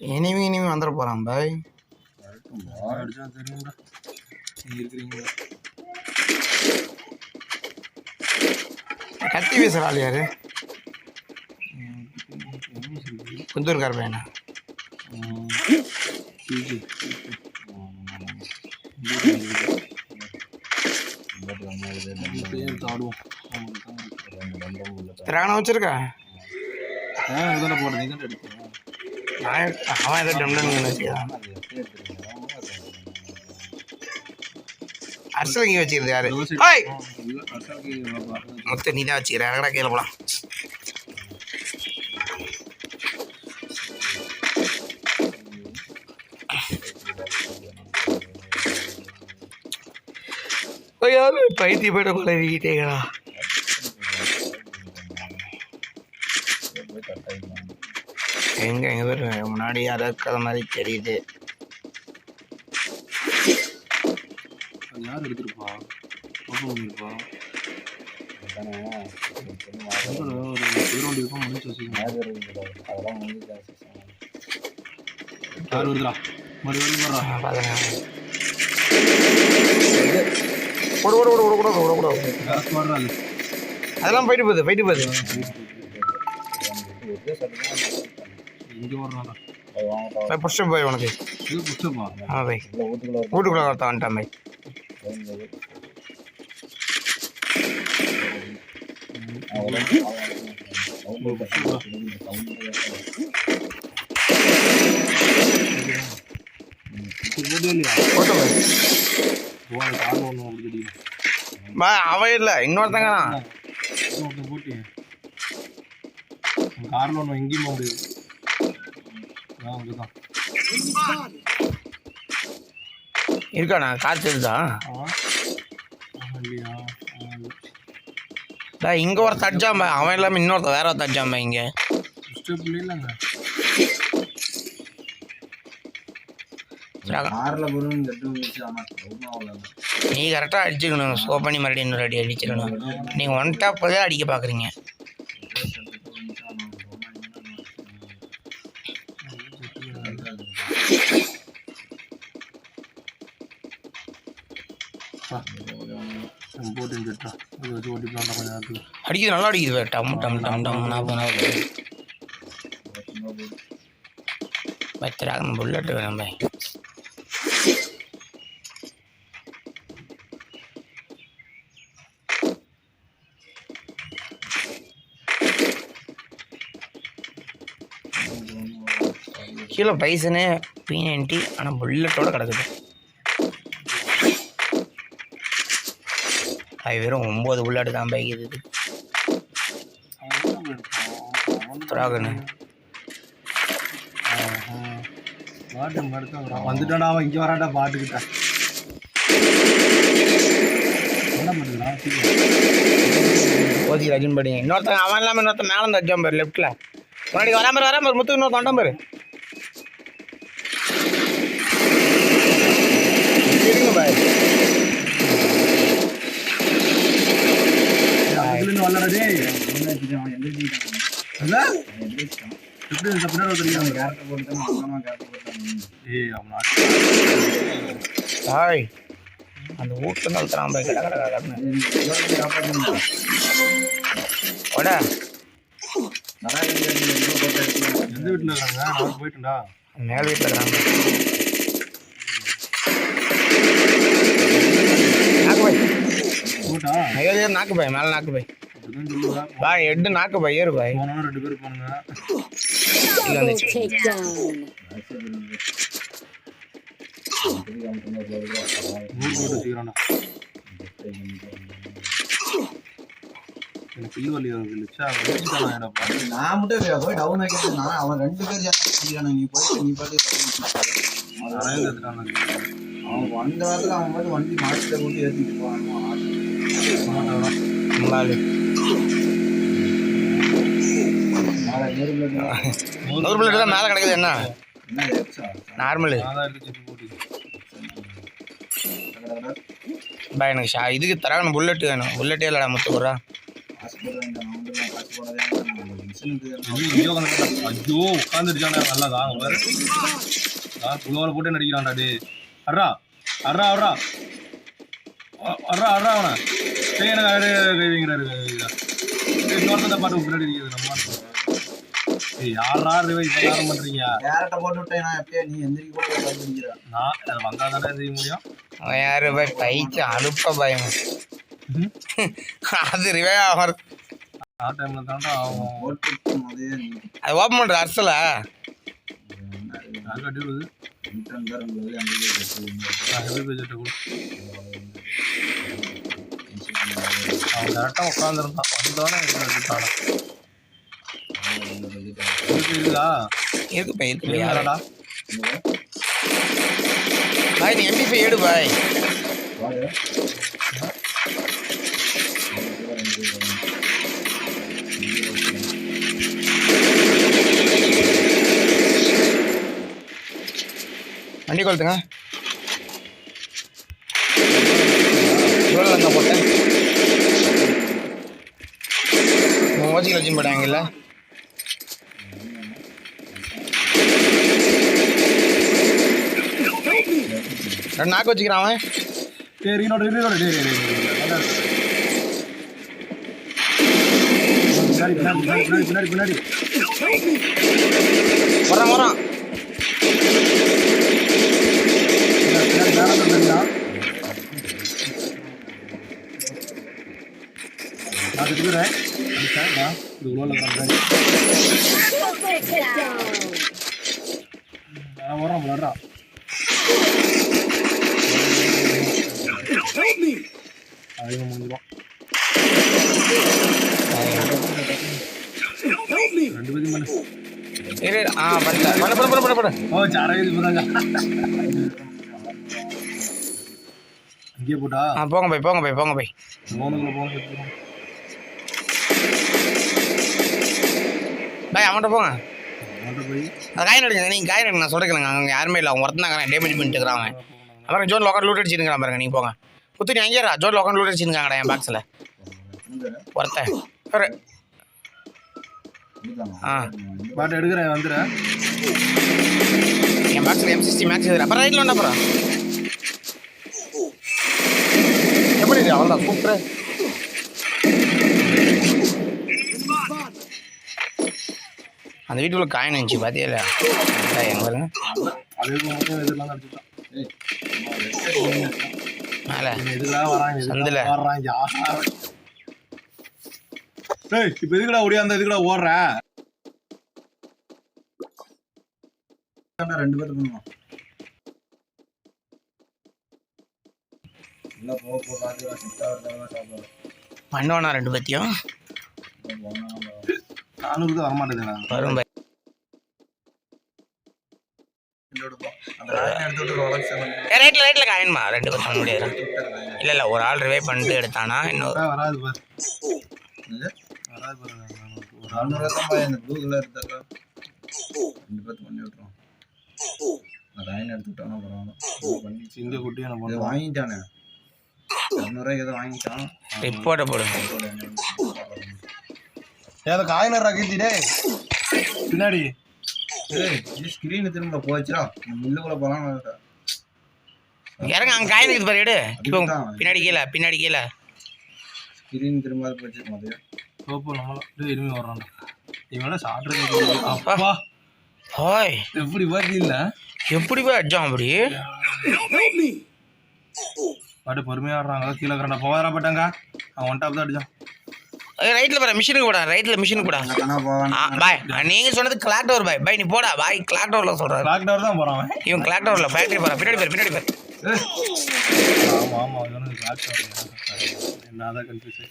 இனிமே இனிமே வந்துட போகிறான் பாய். அடிச்சா தெரியும்டா நீங்க இருக்கிறீங்க கத்தி வீசுகிற ஆள் யாரு? குந்தூர்கார் பையனா? திராகணம் வச்சிருக்கா? போடுறேன் நான் அவன் ஏதோ டம்டன் வச்சுக்கிறான். அரசலங்கி வச்சுக்கிறது யாரு ஹாய் மொத்தம் நீ தான் வச்சுக்கிற அங்கடா கீழே போலாம் ஐயா பைத்தியப்பட குழவிக்கிட்டேங்கடா எங்க எங்க பேர்? முன்னாடி யாரோ இருக்கிற மாதிரி தெரியுது. யார் எடுத்திருப்பா? வச்சுக்கோங்க. யார் வருதுடா? மறுபடியும் ஓடு ஓடு ஓடு ஓடு ஓடு யாருக்கு வர்றாது அதெல்லாம் போயிட்டு போகுது போயிட்டு போகுது. போய் புஷ்டம் போய் உனக்கு. ஆமாம் போய். வீட்டுக்குள்ளே ஒருத்தன் வந்துட்டான் பா அவன் இல்லை இன்னொருத்தங்க காரில் ஒன்று எங்கேயும் போக முடியாது இருக்காண்ணா காற்று இருக்குதா இங்கே ஒரு தட்ஜாம்பா அவன் இல்லாமல் இன்னொருத்தன் வேற ஒரு தட்ஜாம்பா இங்கே. நீ கரெக்டாக அடிச்சுக்கணும். ஸ்கோ பண்ணி மறுபடியும் இன்னொரு அடி அடிச்சிடணும். நீங்கள் ஒன் டாப் அடிக்க பார்க்குறீங்க அடிக்குது நல்லா அடிக்குது டம் டம் டம் டம் நாற்பது பத்திராக புல்லட்டு வேணும் பாய் கீழே பைசனு பி நைன்டி ஆனால் புல்லட்டோட கிடக்குது. அது வெறும் ஒம்பது புல்லட்டு தான் பைக் இது திராகனு பாட்டு அவன் இங்கே வரான்டா பாட்டுக்கிட்ட. ஓதி ரஜின் படி. இன்னொருத்தன் அவன் இல்லாமல் இன்னொருத்தன் மேலே இந்த அஜாம் பாரு லெஃப்ட்டில் முன்னாடி வராம பாரு வராம பாரு முத்து இன்னொருத்தன் வண்டாம் பாரு. பாய் ஹாய் அந்த வீட்டு நிறுத்துறான் பாய் கடை கடை காப்பாற்றணும் ஓட எந்த வீட்டில் இருக்காங்க? நான் போயிட்டுண்டா. மேல் வீட்டில் இருக்கிறான் நாக்கு பாய். நாக்கு பாய் மேலே நாக்கு பாய். பாய் எட்டு நாக்கு பாய் பாய். போனா ரெண்டு பேர் போனுங்க. எனக்கு பில்லு வலி நான் மட்டும் போய் டவுன் ஆக்கிட்டு நான் அவன் ரெண்டு பேர் ஜாஸ்தி நீ போயிட்டு நீ பாட்டு அவன் வந்த வாரத்தில் அவன் பாட்டு வண்டி மாட்டில் கொண்டு ஏற்றிட்டு போவான் நாலு நூறு பிள்ளை தான் மேலே கிடைக்குது என்ன நார்மலு பா எனக்கு ஷா இதுக்கு தராகணும் புல்லெட்டு வேணும் புல்லெட்டே இல்லைடா முத்து போடுறா ஐயோ ஐயோ உட்காந்துட்டான். ஐயோ நல்லா தாங்க புலோல போட்டு நடிக்கிறான்டா டே அட்ரா அட்ரா அட்ரா அ- அட்ரா அட்ரா அவனை எனக்கு அரு கை வைங்கிறாரு இன்னொருத்த பாட்டு பின்னாடி இருக்கிறது நம்ம யாரா ரிவை யாரும் பண்றீங்க? கேரட்டை போட்டு விட்டேன் நான் எப்பயே நீ எந்திரிக்க கூட பார்த்துருக்கிறேன் நான் அது வந்தா தானே செய்ய முடியும்? அவன் யாரு? பாய் பைச்சு அலுப்ப பயம். அது ரிவே ஆகிறது ஆ டைம்ல தான்டா போட்டு நீ அது ஓப்பன் பண்ணுற அரசல? அவன் கரெக்டாக உட்காந்துருந்தான் வந்தோடனே இருக்குதா இருக்கு பை இருக்கு யாரடா பாய் நீ எம்பி எடு பாய். வண்டி கொளுத்துங்க. இவ்வளோ வந்தா போட்டேன்? ஓஜிக்கு வச்சு போட்டாங்கல்ல ரெண்டு நாக்கு வச்சுக்கிறான் அவன். டேய், நல்லா இருக்கு. பின்னாடி பின்னாடி பின்னாடி பின்னாடி வரான் வரான் பின்னாடி முடிஞ்சிடும் ரெண்டு பேரும் பண்ணு இரு ஆ பண்ணல பண்ண பண்ண பண்ண பண்ண ஓ சாரவே இங்கே போட்டா ஆ போங்க போய் போங்க போய் போங்க போய் மோனுக்குள்ள போங்க பாய் அவன்கிட்ட போங்க அது காயின் எடுங்க நீங்கள் காயின் எடுங்க நான் சொல்லிக்கலங்க அங்கே யாருமே இல்லை. அவங்க ஒருத்தன் டேமேஜ் பண்ணிட்டு இருக்கிறான் அவன் அப்புறம் ஜோன் லோக்கல் லூட் அடிச்சிருக்கான் பாருங்க. நீங்கள் போங்க. குத்து நீ அங்கேயா ஜோன் லோக்கல் லூட் அடிச்சிருக்காங்கடா என் பாக்ஸில் ஒருத்தன். ஒரு ஆ. பாட்டு எடுக்கிறேன் வந்துடுறேன் என் பாக்ஸில் எம் சிக்ஸ்டி மேக்ஸ் எதிர அப்புறம் ரைட்டில் ஒன்றா அப்புறம். எப்படி இருக்கு அவ்வளோ அந்த வீட்டுக்குள்ள காயின் இருந்துச்சு இல்லையா எங்க மேலே. சந்துல. எதுக்குடா வர்றாங்க ஆஹா. டேய் இப்போ எதுக்குடா ஓடியாந்த எதுக்குடா ஓடுற? ரெண்டு பேரும் பண்ணுவோம் ரெண்டு பத்தியும் நானூறு தான் வரமாட்டேதுடா வரும் ரைட்டில் ரைட்டில் காயின்மா ரெண்டு பேரும் பண்ண முடியாது இல்லை இல்லை ஒரு ஆள் ரிவே பண்ணிட்டு எடுத்தானா? இன்னொரு வராது பாரு. வராது பாரு. ஒரு ஆள் நானூறு தான் இந்த ப்ளூ கலர் ரெண்டு பேர்த்து பண்ணி விட்ருவோம் அந்த ராயனை எடுத்து விட்டானா பரவாயில்ல. பண்ணி சிங்க குட்டி என்ன இதை பண்ணுவான் வாங்கிட்டானே. இரநூறுவாய்க்கு எதை வாங்கிட்டான். ரிப்போர்ட்டை போடுங்க ஏதோ காயினர் ரகிச்சி டே பின்னாடி. இது ஸ்க்ரீனு திரும்ப போச்சுடா. முள்ளுக்குள்ள போகலாம் இறங்க அங்கே காயின் இருக்குது பாரு எடு. பின்னாடி கீழே பின்னாடி கீழே. ஸ்க்ரீன் திரும்ப போச்சு மாதிரி சோப்பு நம்மளாம் இவன சாப்பிட்றது அப்பா. ஹாய். எப்படி இல்ல எப்படி போய் அடிச்சான் அப்படி? பாட்டு பொறுமையா ஆடுறாங்க. கீழே கரண்டா போவாரா பட்டாங்க. அவன் ஒன் டாப் தான் அடிச்சான். ரைட்டில் போட மிஷினுக்கு போடா ரைட்டில் மிஷினுக்கு போடா. பாய் நீங்கள் சொன்னது கிளாக் டவர் பாய் பாய் நீ போடா பாய் கிளாக் டவரில் சொல்கிறாரு கிளாக் டவர் தான் போறான் இவன் கிளாக் டவரில் ஃபேக்ட்ரி போகிறான் பின்னாடி பேர் பின்னாடி பேர். ஆமா ஆமா கிளாக் டவர் என்னதான் கன்ஃபியூஸ்